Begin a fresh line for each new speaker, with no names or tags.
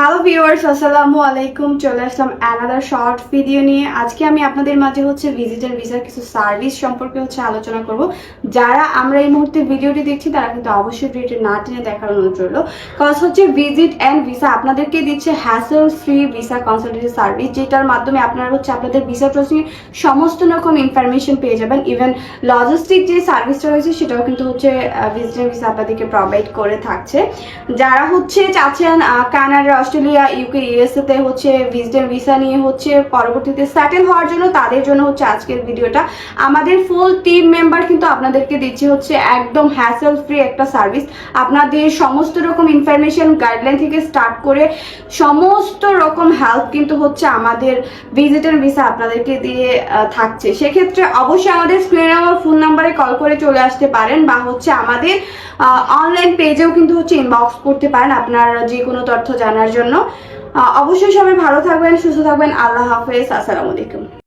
Hello viewers আসসালামু আলাইকুম। চলে আসলাম অ্যানাদার শর্ট ভিডিও নিয়ে। আজকে আমি আপনাদের মাঝে হচ্ছে ভিজিটার ভিসার কিছু সার্ভিস সম্পর্কে হচ্ছে আলোচনা করব। যারা আমরা এই মুহূর্তে ভিডিওটি দেখছি, তারা কিন্তু অবশ্যই ভিডিওটি না টেনে দেখার অনুরোধ রইল। কজ হচ্ছে ভিজিট অ্যান্ড ভিসা আপনাদেরকে দিচ্ছে hassle free visa consultancy service যেটার মাধ্যমে আপনারা হচ্ছে আপনাদের ভিসা প্রসেসিং সমস্ত রকম ইনফরমেশন পেয়ে যাবেন। ইভেন লজিস্টিক যে সার্ভিসটা রয়েছে, সেটাও কিন্তু হচ্ছে ভিজিটার ভিসা আপনাদেরকে প্রোভাইড করে থাকছে। যারা হচ্ছে চাচ্ছেন কানাডা অস্ট্রেলিয়া ইউকে ইউএসএতে হচ্ছে ভিজিটার ভিসা নিয়ে হচ্ছে পরবর্তীতে সেটেল হওয়ার জন্য তাদের জন্য হচ্ছে আজকের ভিডিওটা। আমাদের ফুল টিম মেম্বার কিন্তু আপনাদেরকে দিচ্ছে হচ্ছে একদম হ্যাসেল ফ্রি একটা সার্ভিস আপনাদের সমস্ত রকম ইনফরমেশন গাইডলাইন থেকে স্টার্ট করে সমস্ত রকম হেল্প কিন্তু হচ্ছে আমাদের ভিজিটার ভিসা আপনাদেরকে দিয়ে থাকছে। সেক্ষেত্রে অবশ্যই আমাদের স্ক্রিনে আমার ফোন নাম্বারে কল করে চলে আসতে পারেন বা হচ্ছে আমাদের অনলাইন পেজেও কিন্তু হচ্ছে ইনবক্স করতে পারেন আপনার যে কোনো তথ্য জানার জন্য। অবশ্যই সবাই ভালো থাকবেন, সুস্থ থাকবেন। আল্লাহ হাফেজ, আসসালামু আলাইকুম।